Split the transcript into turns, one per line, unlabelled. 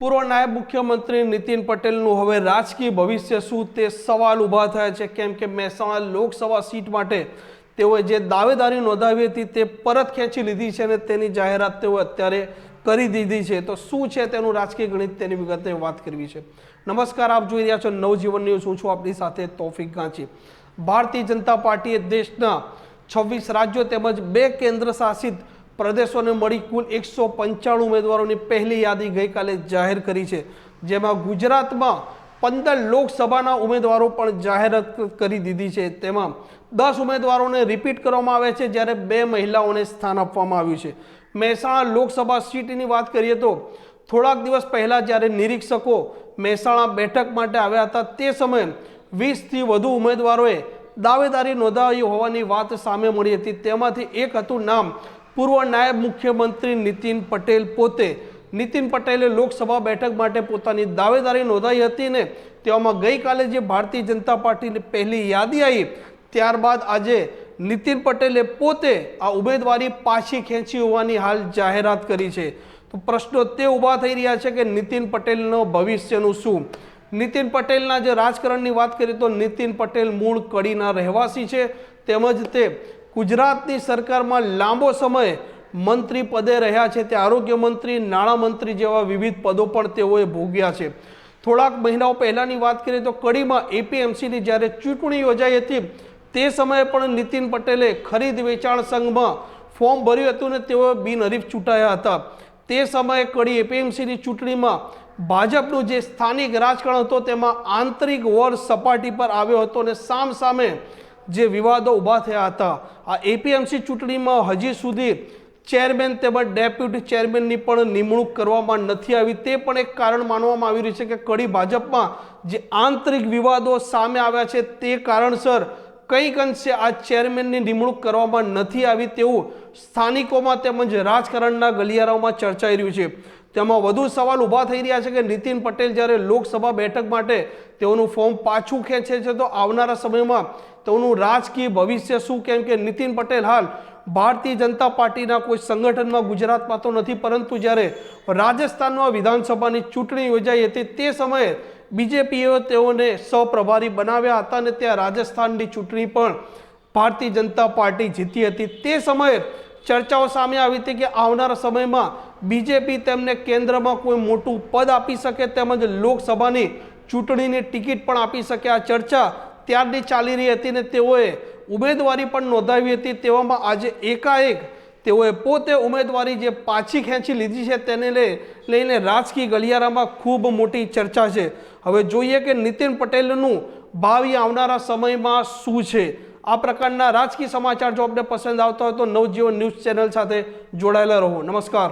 પૂર્વ નાયબ મુખ્યમંત્રી નીતિન પટેલનું હવે રાજકીય ભવિષ્ય શું તે સવાલ ઊભા થયા છે. કેમ કે મહેસાણા લોકસભા સીટ માટે તેઓએ જે દાવેદારી નોંધાવી હતી તે પરત ખેંચી લીધી છે અને તેની જાહેરાત તેઓ અત્યારે કરી દીધી છે. તો શું છે તેનું રાજકીય ગણિત તેની વિગતે વાત કરવી છે. નમસ્કાર, આપ જોઈ રહ્યા છો નવજીવન ન્યૂઝ. હું છું આપણી સાથે તોફિક ગાંચી. ભારતીય જનતા પાર્ટીએ દેશના છવ્વીસ રાજ્યો તેમજ બે કેન્દ્ર શાસિત પ્રદેશોને મળી કુલ એકસો પંચાણું ઉમેદવારોની પહેલી યાદી ગઈકાલે જાહેર કરી છે. જેમાં ગુજરાતમાં પંદર લોકસભાના ઉમેદવારો પણ જાહેરાત કરી દીધી છે. તેમાં દસ ઉમેદવારોને રિપીટ કરવામાં આવે છે, જ્યારે બે મહિલાઓને સ્થાન આપવામાં આવ્યું છે. મહેસાણા લોકસભા સીટની વાત કરીએ તો થોડાક દિવસ પહેલાં જ્યારે નિરીક્ષકો મહેસાણા બેઠક માટે આવ્યા હતા, તે સમયે વીસથી વધુ ઉમેદવારોએ દાવેદારી નોંધાવી હોવાની વાત સામે મળી હતી. તેમાંથી એક હતું નામ પૂર્વ નાયબ મુખ્યમંત્રી નીતિન પટેલ પોતે. નીતિન પટેલે લોકસભા બેઠક માટે પોતાની દાવેદારી નોંધાવી હતી ને તેવામાં ગઈકાલે જે ભારતીય જનતા પાર્ટીની પહેલી યાદી આવી, ત્યારબાદ આજે નીતિન પટેલે પોતે આ ઉમેદવારી પાછી ખેંચી હોવાની હાલ જાહેરાત કરી છે. તો પ્રશ્નો તે ઊભા થઈ રહ્યા છે કે નીતિન પટેલનો ભવિષ્યનું શું? નીતિન પટેલના જે રાજકારણની વાત કરીએ તો નીતિન પટેલ મૂળ કડીના રહેવાસી છે. તેમજ તે ગુજરાતની સરકારમાં લાંબો સમય મંત્રી પદે રહ્યા છે તે આરોગ્ય મંત્રી નાણામંત્રી જેવા વિવિધ પદો પણ તેઓએ ભોગ્યા છે. થોડાક મહિનાઓ પહેલાંની વાત કરીએ તો કડીમાં એપીએમસીની જ્યારે ચૂંટણી યોજાઈ હતી, તે સમયે પણ નીતિન પટેલે ખરીદ વેચાણ સંઘમાં ફોર્મ ભર્યું હતું ને તેઓ બિનહરીફ ચૂંટાયા હતા. તે સમયે કડી એપીએમસીની ચૂંટણીમાં ભાજપનું જે સ્થાનિક રાજકારણ હતો તેમાં આંતરિક વોર સપાટી પર આવ્યો હતો અને સામ સામે જે વિવાદો ઊભા થયા હતા. આ એપીએમસી ચૂંટણીમાં હજી સુધી ચેરમેન તેમજ ડેપ્યુટી ચેરમેનની પણ નિમણૂક કરવામાં નથી આવી. તે પણ એક કારણ માનવામાં આવી રહ્યું છે કે કડી ભાજપમાં જે આંતરિક વિવાદો સામે આવ્યા છે તે કારણસર કંઈક અંશે આ ચેરમેનની નિમણૂક કરવામાં નથી આવી તેવું સ્થાનિકોમાં તેમજ રાજકારણના ગલિયારાઓમાં ચર્ચાઈ રહ્યું છે. તેમાં વધુ સવાલ ઊભા થઈ રહ્યા છે કે નીતિન પટેલ જ્યારે લોકસભા બેઠક માટે તેઓનું ફોર્મ પાછું ખેંચે છે તો આવનારા સમયમાં તેઓનું રાજકીય ભવિષ્ય શું? કેમ કે નીતિન પટેલ હાલ ભારતીય જનતા પાર્ટીના કોઈ સંગઠનમાં ગુજરાતમાં તો નથી, પરંતુ જ્યારે રાજસ્થાનમાં વિધાનસભાની ચૂંટણી યોજાઈ હતી તે સમયે બીજેપીએ તેઓને સહપ્રભારી બનાવ્યા હતા અને ત્યાં રાજસ્થાનની ચૂંટણી પણ ભારતીય જનતા પાર્ટી જીતી હતી. તે સમયે ચર્ચાઓ સામે આવી હતી કે આવનારા સમયમાં બીજેપી તેમને કેન્દ્રમાં કોઈ મોટું પદ આપી શકે તેમજ લોકસભાની ચૂંટણીની ટિકિટ પણ આપી શકે આ ચર્ચા ત્યારની ચાલી રહી હતી ને તેઓએ ઉમેદવારી પણ નોંધાવી હતી. તેવામાં આજે એકાએક તેઓએ પોતે ઉમેદવારી જે પાછી ખેંચી લીધી છે તેને લઈ લઈને રાજકીય ગલિયારામાં ખૂબ મોટી ચર્ચા છે. હવે જોઈએ કે નીતિન પટેલનું ભાવિ આવનારા સમયમાં શું છે? આ પ્રકારના રાજકીય સમાચાર જો આપને પસંદ આવતા હોય તો નવજીવન ન્યૂઝ ચેનલ સાથે જોડાયેલા રહો. નમસ્કાર.